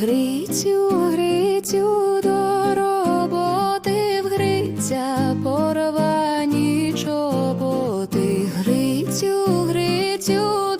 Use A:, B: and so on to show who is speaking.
A: Грицю, Грицю, до роботи в Гриця порвані чоботи, Грицю, Грицю.